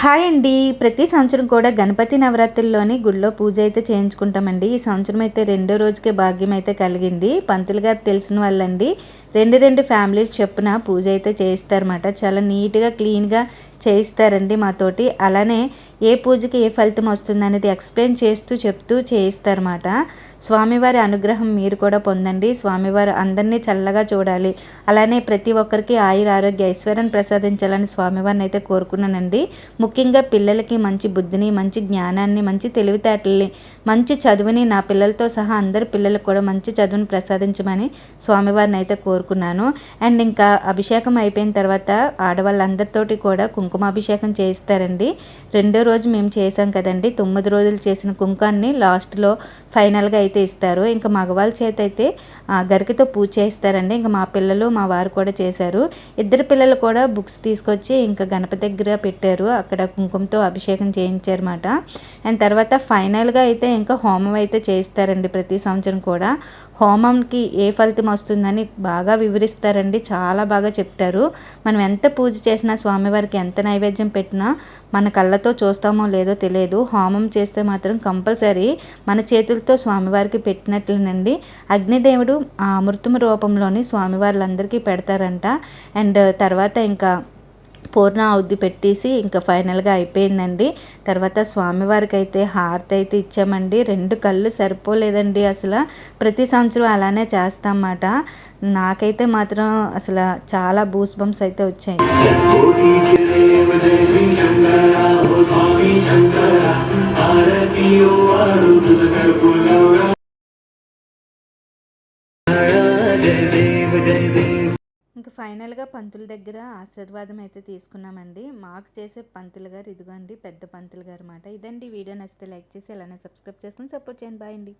Hi అండి. ప్రతి సంవత్సరం కూడా గణపతి నవరాత్రుల్లోని గుడిలో పూజ అయితే చేయించుకుంటామండి. ఈ సంవత్సరం అయితే రెండో రోజుకే భాగ్యం అయితే కలిగింది. పంతులు గారు తెలిసిన వాళ్ళండి. రెండు రెండు ఫ్యామిలీస్ చెప్పున పూజ అయితే చేయిస్తారన్నమాట. చాలా నీట్గా క్లీన్గా చేయిస్తారండి మాతోటి. అలానే ఏ పూజకి ఏ ఫలితం వస్తుంది అనేది ఎక్స్ప్లెయిన్ చేస్తూ చెప్తూ చేయిస్తారన్నమాట. స్వామివారి అనుగ్రహం మీరు కూడా పొందండి. స్వామివారు అందరినీ చల్లగా చూడాలి. అలానే ప్రతి ఒక్కరికి ఆయుర ఆరోగ్య ఐశ్వర్యం ప్రసాదించాలని స్వామివారిని అయితే కోరుకున్నానండి. ముఖ్యంగా పిల్లలకి మంచి బుద్ధిని మంచి జ్ఞానాన్ని మంచి తెలివితేటల్ని మంచి చదువుని నా పిల్లలతో సహా అందరి పిల్లలకు కూడా మంచి చదువుని ప్రసాదించమని స్వామివారిని అయితే కోరుకున్నాను. అండ్ ఇంకా అభిషేకం అయిపోయిన తర్వాత ఆడవాళ్ళందరితోటి కూడా కుంకుమాభిషేకం చేయిస్తారండి. రెండో రోజు మేము చేసాం కదండి. తొమ్మిది రోజులు చేసిన కుంకాన్ని లాస్ట్లో ఫైనల్గా అయితే ఇస్తారు. ఇంకా మగవాళ్ళ చేత అయితే గరికతో పూజ చేస్తారండి ఇంకా మా పిల్లలు మా వారు కూడా చేశారు. ఇద్దరు పిల్లలు కూడా బుక్స్ తీసుకొచ్చి ఇంకా గణపతి దగ్గర పెట్టారు. అక్కడ కుంకుమతో అభిషేకం చేయించారన్నమాట. అండ్ తర్వాత ఫైనల్గా అయితే ఇంకా హోమం అయితే చేయిస్తారండి ప్రతి సంవత్సరం కూడా. హోమంకి ఏ ఫలితం వస్తుందని బాగా వివరిస్తారండి. చాలా బాగా చెప్తారు. మనం ఎంత పూజ చేసినా స్వామివారికి ఎంత నైవేద్యం పెట్టినా మన కళ్ళతో చూస్తామో లేదో తెలియదు. హోమం చేస్తే మాత్రం కంపల్సరీ మన చేతులతో స్వామివారికి పెట్టినట్లేనండి. అగ్నిదేవుడు ఆ అమృతం రూపంలోని స్వామివార్లందరికీ పెడతారంట. అండ్ తర్వాత ఇంకా పూర్ణ అవుద్ది పెట్టేసి ఇంకా ఫైనల్గా అయిపోయిందండి. తర్వాత స్వామివారికి అయితే హారతి అయితే ఇచ్చామండి. రెండు కళ్ళు సరిపోలేదండి అసలు. ప్రతి సంవత్సరం అలానే చేస్తామన్నమాట. నాకైతే మాత్రం అసలు చాలా బూస్ బంప్స్ అయితే వచ్చాయి. ఇంకా ఫైనల్గా పంతుల దగ్గర ఆశీర్వాదం అయితే తీసుకున్నామండి. మాకు చేసే పంతులు గారు ఇదిగోండి పెద్ద పంతులు గారు అన్నమాట ఇదండి. వీడియో నచ్చితే లైక్ చేసి అలానే సబ్స్క్రైబ్ చేసుకుని సపోర్ట్ చేయండి. బాయ్ అండి.